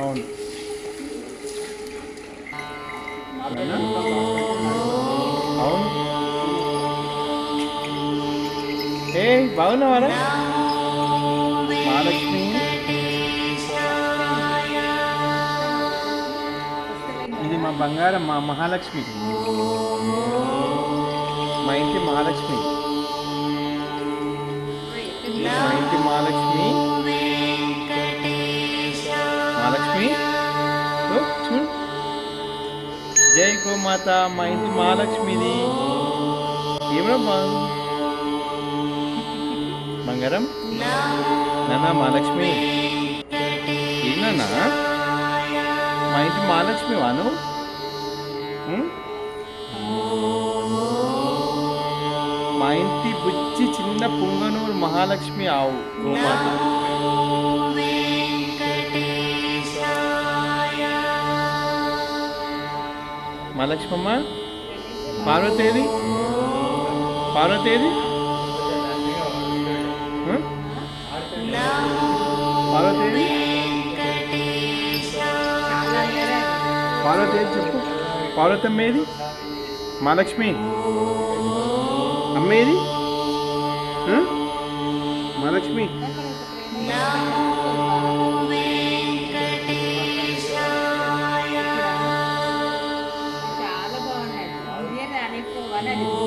అవును. అవును? ఏ బాగున్నావారా? మహాలక్ష్మి ఇది మా బంగారం మా మహాలక్ష్మి. మా ఇంటి మహాలక్ష్మి. ఇది మా ఇంటి మహాలక్ష్మి. జై గోమాత మా ఇంటి మహాలక్ష్మిది ఏమరా బాగు బంగారం? నాన్న మహాలక్ష్మి. ఏనా మా ఇంటి మహాలక్ష్మి వాను మా ఇంటి బుచ్చి చిన్న పుంగనూరు మహాలక్ష్మి ఆవు గోమాత. మహాలక్ష్మమ్మ. పార్వతేది పార్వతేది పార్వతేది పార్వతేది చెప్పు. పార్వతమ్మ ఏది అమ్మేది? మాలక్ష్మి మహాలక్ష్మి. Lagi.